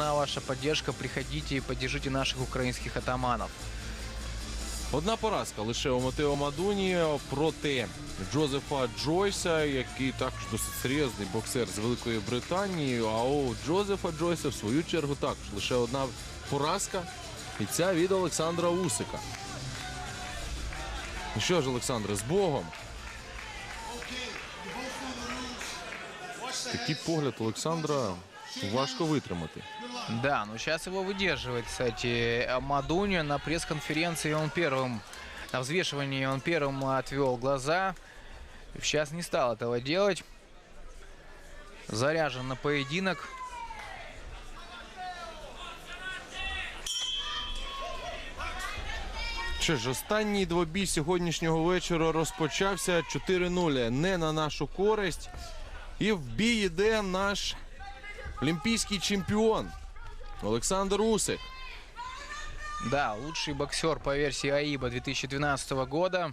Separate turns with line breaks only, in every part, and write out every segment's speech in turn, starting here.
ваша поддержка. Приходите и поддержите наших украинских атаманов.
Одна поразка лише у Матео Мадуні проти Джозефа Джойса, який також досить серйозний боксер з Великої Британії. А у Джозефа Джойса, в свою чергу, також лише одна поразка. І ця від Олександра Усика. Що ж, Олександре, з Богом. Такий погляд Олександра важко витримати.
Да, ну сейчас его выдерживает, кстати, Мадуньо. На пресс-конференции он первым, на взвешивании он первым отвел глаза. Сейчас не стал этого делать. Заряжен на поединок.
Що ж, останній двобій сьогоднішнього вечора розпочався 4-0 не на нашу користь. І в бій йде наш олімпійський чемпіон Олександр Усик.
Да, лучший боксер по версии АИБа 2012 года.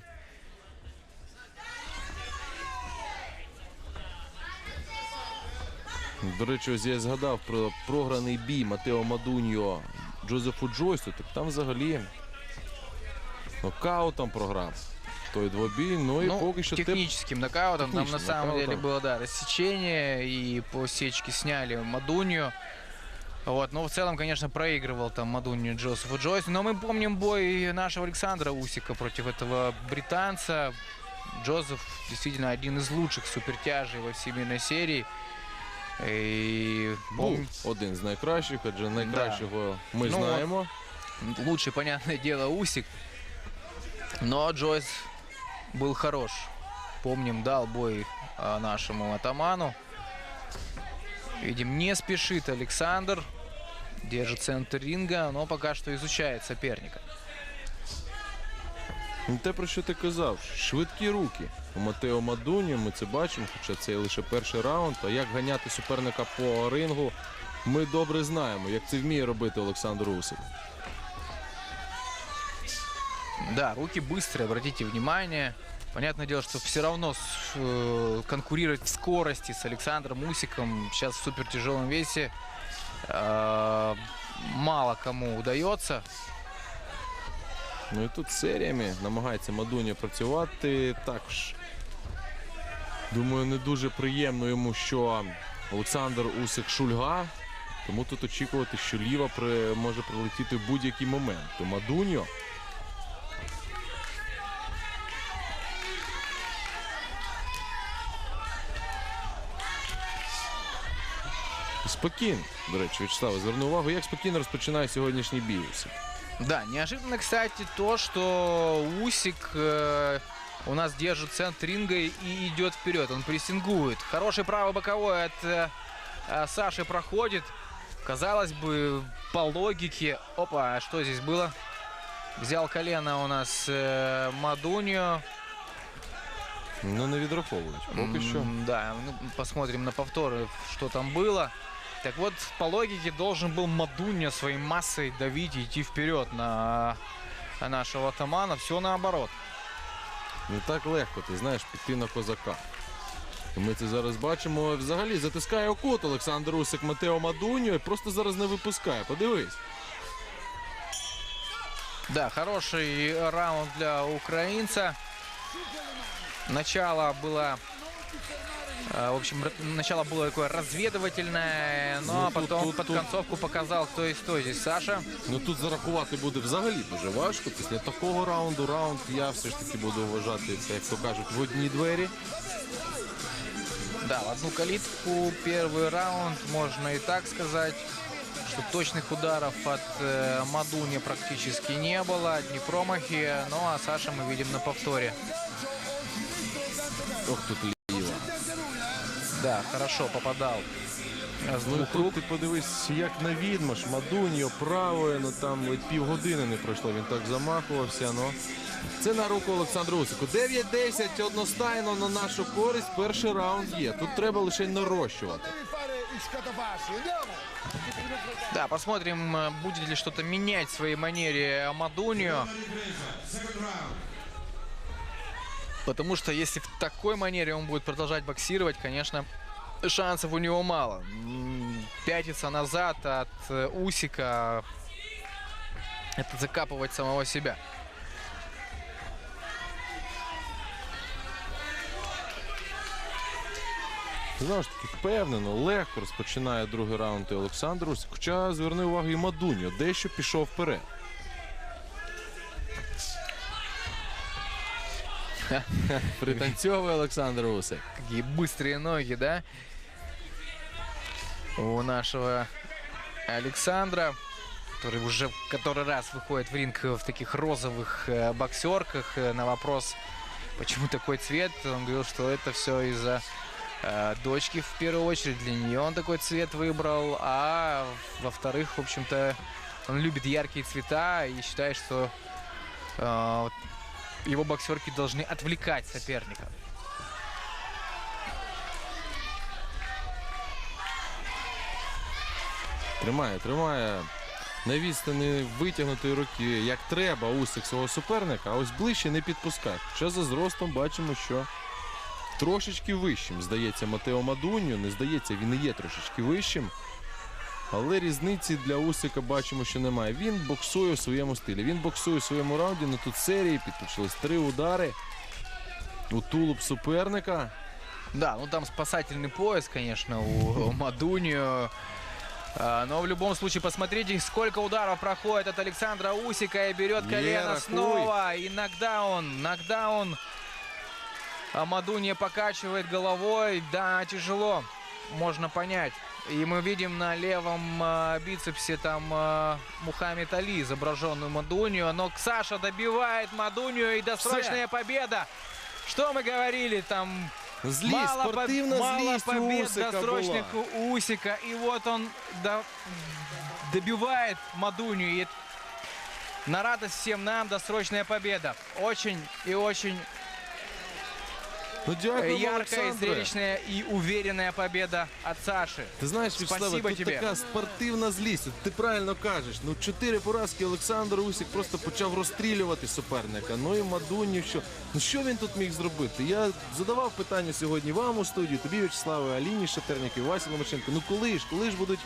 До речі, ось я згадав про програний бій Матео Мадуньо Джозефу Джойсу. Так там взагалі нокаутом програв той двобій. Ну і
Ну,
поки що те
техническим нокаутом. Там на
Техничным
самом деле
нокаутом.
было, да, рассечение. И по сечке сняли Мадунью. Вот, но в целом, конечно, проигрывал там Мадунью Джозефу Джойсу. Но мы помним бой нашего Александра Усика против этого британца. Джозеф действительно один из лучших супертяжей во всемирной серии. И
був
пом-
один з найкращих, адже найкращого ми
Ну,
знаємо.
лучший, понятное дело, Усик. Но Джойс был хорош. Помним, дал бой а, нашему атаману. Видим, не спешит Александр. Держит центр ринга, но пока что изучает соперника.
Ну, Те, про що ти казав, швидкі руки у Матео Мадуні, ми це бачимо, хоча це лише перший раунд. А як ганяти суперника по рингу, ми добре знаємо, як це вміє робити Олександр Усик.
Да, руки быстрые, обратите внимание. Понятное дело, что все равно с- э, конкурировать в скорости с Александром Усиком сейчас в супертяжелом весе э, мало кому удается.
Ну і тут серіями намагається Мадуня працювати. Також думаю, не дуже приємно йому, що Олександр Усик шульга. Тому тут очікувати, що ліва при... може прилетіти в будь-який момент. То Мадуньо Спокійно. До речі, Вячеслав, зверну увагу, як спокійно розпочинає сьогоднішній бій. Усик.
Да, неожиданно, кстати, то, что Усик э, у нас держит центр ринга и идет вперед. Он прессингует. Хороший правый боковой от э, э, Саши проходит. Казалось бы, по логике... Опа, а что здесь было? Взял колено у нас э, Мадуньо.
Ну, не відраховують. Поки що.
М, Да, ну, посмотрим на повторы, что там было. Так вот, по логике должен был Мадунья своей массой давить и идти вперед на на нашего атамана. Все наоборот.
Не так легко, ти знаєш, піти на козака. І Ми це зараз бачимо. Взагалі затискає окут Олександр Усик Матео Мадуньо і просто зараз не випускає. Подивись.
Да, хороший раунд для украинца. Начало было... э, В общем, р- начало было такое разведывательное, но
Ну, тут-
потом
тут-
под
тут-
концовку показал, кто есть кто здесь. Саша.
Ну тут зарахувати буде взагалі дуже важко. Після такого раунду раунд я все ж таки буду вважати це, як то кажуть, в одні двері.
Да, в одну калитку первый раунд, можно и так сказать, что точных ударов от э, Мадуни практически не было, одни промахи, ну а Саша мы видим на повторе.
Ох, тут ліва.
Да, хорошо попадал с
Ну тут
рук.
ти подивись, як на відмаш, Мадуньо правою, ну там ледь півгодини не пройшло, він так замахувався. Ну. Це на руку Олександру Усику. 9-10 одностайно на нашу користь. Перший раунд є. Тут треба лише нарощувати.
Да, посмотрим, будет ли что-то менять в своей манере Мадунью. Потому что если в такой манере он будет продолжать боксировать, конечно, шансов у него мало. М, Пятиться назад от э, Усика – это закапывать самого себя.
Знову ж таки, впевнено, легко розпочинає другий раунд і Олександр Усик. Хоча зверни увагу і Мадуньо, дещо пішов вперед. Пританцьовує Олександр Усик.
Какие быстрые ноги, да? У нашего Александра, который уже который раз выходит в ринг в таких розовых э, боксерках. Э, на вопрос, почему такой цвет, он говорил, что это все из-за э, дочки в первую очередь. Для нее он такой цвет выбрал. А во-вторых, в общем-то, он любит яркие цвета и считает, что его боксерки должны отвлекать соперника.
Тримає, тримає на відстані витягнутої руки, як треба, Усик свого суперника, а ось ближче не підпускає. Хоча за зростом бачимо, що трошечки вищим. Здається, Матео Мадуньо. Не здається, він і є трошечки вищим. Але різниці для Усика бачимо, що немає. Він боксує у своєму стилі. Він боксує у своєму раунді. Ну тут серії підключились три удари у тулуб суперника.
Да, ну там спасательный пояс, конечно, у Мадунью. А, Но в любом случае, посмотрите, сколько ударов проходит от Александра Усика и берет
Не
колено
рахуй.
снова. И нокдаун, нокдаун. А Мадунья покачивает головой. Да, тяжело, можно понять. И мы видим на левом а, бицепсе там а, Мухаммед Али, изображенную Мадунью. Но Саша добивает Мадунью и досрочная победа. Что мы говорили там?
Злість,
мало, по-
спортивна
мало
злість у
побед
Усика
досрочных
була.
у Усика. И вот он до- добивает Мадуню. И на радость всем нам досрочная победа. Очень и очень
Ну, дякуємо,
яркая,
Олександре.
зрелищная и уверенная победа от Саши.
Ти знаєш, Вячеславе,
Спасибо
тут
тебе.
така спортивна злість. От Ти правильно кажеш. Ну, чотири поразки Олександр Усік просто почав розстрілювати суперника. Ну і Мадунів, що ну що він тут міг зробити? Я задавав питання сьогодні вам у студії, тобі, Вячеславе, Аліні Шатерніки, Васі Ломаченко. Ну коли ж, коли ж будуть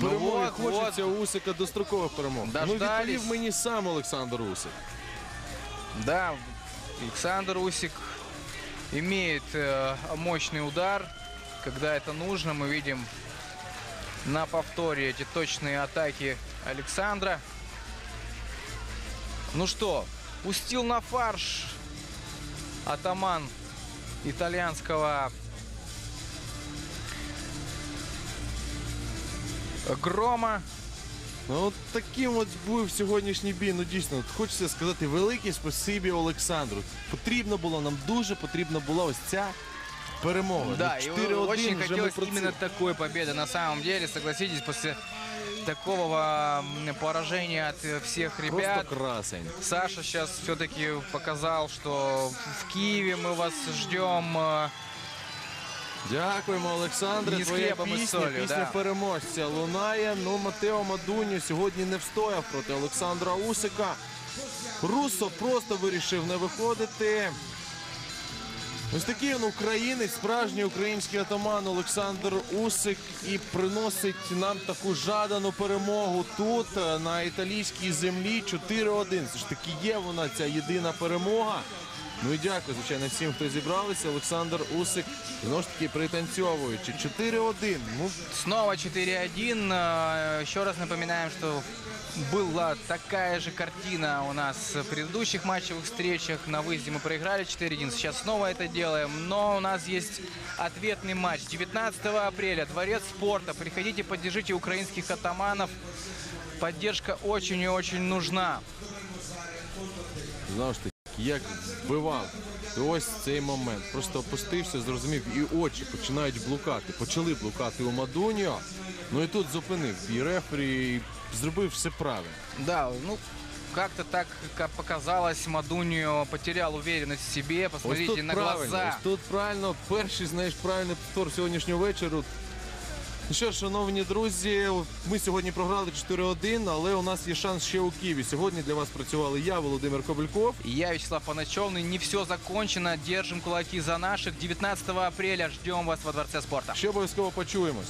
Ну
перемоги?
вот,
Хочеться у Усика дострокових перемог. Ну
Дождались.
відповів мені сам Олександр Усик.
Да, Александр Усик имеет э, мощный удар. Когда это нужно, мы видим на повторе эти точные атаки Александра. Ну что, пустил на фарш атаман итальянского грома.
Ну, от таким от був сьогоднішній бій. Ну дійсно, от хочеться сказати велике спасибі Олександру. Потрібно було нам дуже потрібна була ось ця перемога.
Да,
ну,
и
4-1
очень
вже ми
хотелось
про це-
именно такой победы. На самом деле, согласитесь, после такого м, поражения от э, всех ребят,
Просто красень.
Саша сейчас все-таки показал, что в Киеве мы вас ждем. э,
Дякуємо, Олександре.
Ні з
Твоя
хлібом і
пісня,
солью,
пісня
да.
переможця лунає. Ну, Матео Мадуньо сьогодні не встояв проти Олександра Усика. Руссо просто вирішив не виходити. Ось такий він українець, справжній український атаман Олександр Усик і приносить нам таку жадану перемогу тут, на італійській землі. 4-1. Це ж таки є вона ця єдина перемога. Ну і дякую, звичайно, всім, хто зібралися. Олександр Усик знову ж таки пританцьовуючи. 4-1. Ну,
Снова 4-1. Э, Еще раз напоминаем, что была такая же картина у нас в предыдущих матчевых встречах. На выезде мы проиграли 4-1. Сейчас снова это делаем. Но у нас есть ответный матч. 19 апреля. Дворец спорта. Приходите, поддержите украинских атаманов. Поддержка очень и очень нужна.
знову ж таки, Як вбивав. І ось цей момент. Просто опустився, зрозумів, і очі починають блукати. Почали блукати у Мадуніо. Ну і тут зупинив бій рефері і зробив все правильно.
Да, ну, как-то так, как показалось, Мадунью потерял уверенность в себе.
Ось
Посмотрите
тут
на
правильно,
глаза.
ось тут правильно, перший, знаєш, правильний повтор сьогоднішнього вечора. Ну Що ж, шановні друзі, ми сьогодні програли 4-1, але у нас є шанс ще у Києві. Сьогодні для вас працювали я, Володимир Кобельков.
И я, Вячеслав Паначовний. Не все закончено. Держим кулаки за наших. 19 апреля ждем вас во Дворце спорта.
Ще обов'язково почуємось.